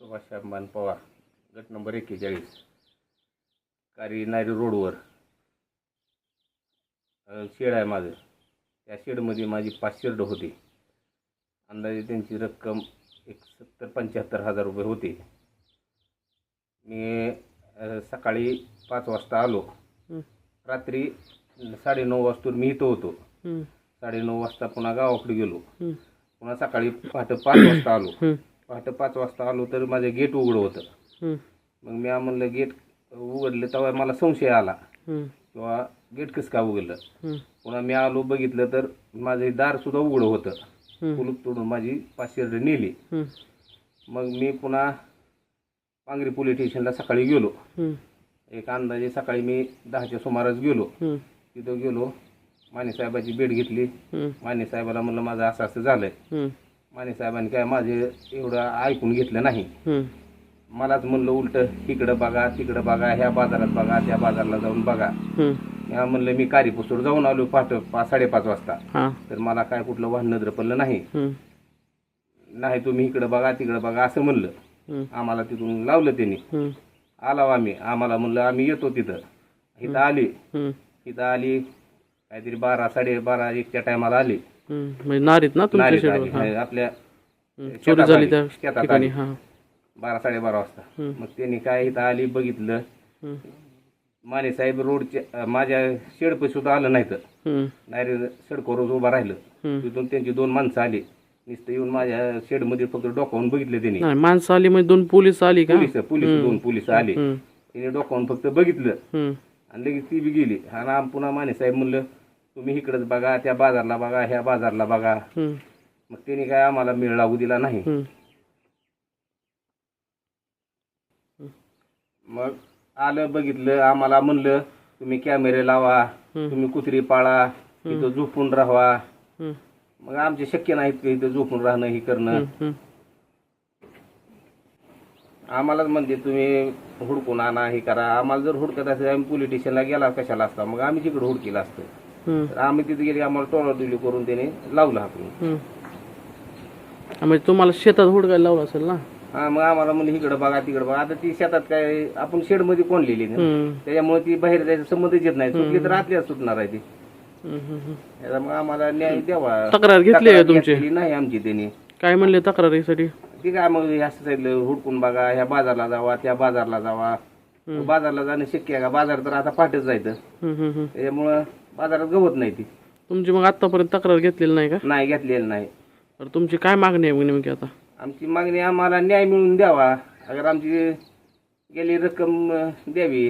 सुभाष शांबान पवार गट नंबर एक्केचाळीस कारी नायरी रोडवर शेड आहे माझं. त्या शेडमध्ये माझी पाच शेड होती. अंदाजे त्यांची रक्कम एक सत्तर पंच्याहत्तर हजार रुपये होती. मी सकाळी पाच वाजता आलो. रात्री साडेनऊ वाजता मी इथं होतो. साडेनऊ वाजता पुन्हा गावाकडे गेलो. पुन्हा सकाळी पहाटे पाच वाजता आलो. पहाटे पाच वाजता आलो तर माझं गेट उघडं होतं. मग मी म्हणलं गेट उघडलं तेव्हा मला संशय आला. किंवा गेट कसं का उघडलं? पुन्हा मी आलो बघितलं तर माझं दार सुद्धा उघडं होतं. कुलूप तोडून माझी पाचशे नेली. मग मी पुन्हा पांगरी पोलीस स्टेशनला सकाळी गेलो. एक अंदाजे सकाळी मी दहाच्या सुमारास गेलो. तिथं गेलो माने साहेबाची भेट घेतली. माने साहेबाला म्हणलं माझं असं असं झालंय. माने साहेबांनी काय माझे एवढं ऐकून घेतलं नाही. हं, मलाच म्हणलं उलट इकडं बघा तिकडं बघा ह्या बाजारात बघा त्या बाजारला जाऊन बघा. हं. म्हणलं मी कारीपुसूर जाऊन आलो पहाट पाच साडेपाच वाजता. तर मला काय कुठलं वाहन नजर पडलं नाही. नाही तुम्ही इकडं बघा तिकडं बघा असं म्हणलं. आम्हाला तिथून लावलं त्यांनी. हं, आलाव आम्ही. आम्हाला म्हणलं आम्ही येतो तिथं. इथं आली. हं, इथं आली. काहीतरी बारा साडेबारा एकच्या टायमाला आली. म्हणजे नारीत ना तुमच्या नारीत शेडवर आली. हा. नाही, आपल्या हं. शेतात चोरी झाली आली. त्या शेतात ठिकाणी आली. हा. बारा साडेबारा वाजता. हं. मग त्यांनी काय इथं आली बघितलं. हं, माने साहेब रोडच्या अं, माझ्या शेडपे सुद्धा आलं नाही तर हं, डायरेक्ट सडकोवर उभं राहिलं. हं. तिथून त्यांची दोन माणसं आली. नुसतं येऊन माझ्या शेडमध्ये फक्त डोकावून बघितले त्यांनी. नाही माणसं आली म्हणजे दोन पोलीस आली का? पोलीस पोलीस दोन पोलीस आले. हं, तिने डोकावून फक्त बघितलं. हं, आणि लगेच ती बी गेली. आणि आम पुन्हा माने साहेब म्हणलं तुम्ही इकडंच बघा त्या बाजारला बघा ह्या बाजारला बघा. मग त्यांनी काय आम्हाला मेळ लागू दिला नाही. मग आलं बघितलं आम्हाला म्हणलं तुम्ही कॅमेरे लावा. तुम्ही कुत्री पाळा इथं झोपून राहावा हं, मग आमचे शक्य नाहीत की इथं झोपून राहणं हे करणं. आम्हालाच म्हणजे तुम्ही हुडकून आणा हे करा. आम्हाला जर हुडकत असेल आम्ही पोलीस स्टेशनला गेला कशाला असता? मग आम्ही तिकडे हुडकीला असतं. तर आम्ही तिथे गेले आम्हाला टोळाटोली करून त्याने लावलं आपण म्हणजे तुम्हाला शेतात हुडकायला लावलं असेल ना? हा मग आम्हाला म्हणजे इकडे बघा तिकडे बघा. आता ती शेतात काय आपण शेडमध्ये कोण लिहिली हं, त्याच्यामुळे ती बाहेर जायचं संबंधच येत नाही. सुटली तर आतल्या सुटणार आहे ती. मग आम्हाला न्याय द्यावा. तक्रार घेतली आहे तुमची? नाही आमची त्यांनी. काय म्हणले तक्रारीसाठी? ती काय मग असं सांगितलं हुडकून बघा ह्या बाजारला जावा त्या बाजारला जावा. बाजारला जाणं शक्य आहे का? बाजार तर आता पाठच जायचं. त्याच्यामुळं बाजारात गवत नाही ती. तुमची मग आतापर्यंत तक्रार घेतलेली नाही का? नाही घेतलेलं नाही. तर तुमची काय मागणी आहे मग नेमकी आता? आमची मागणी आम्हाला न्याय मिळवून द्यावा. अगर आमची गेली रक्कम द्यावी.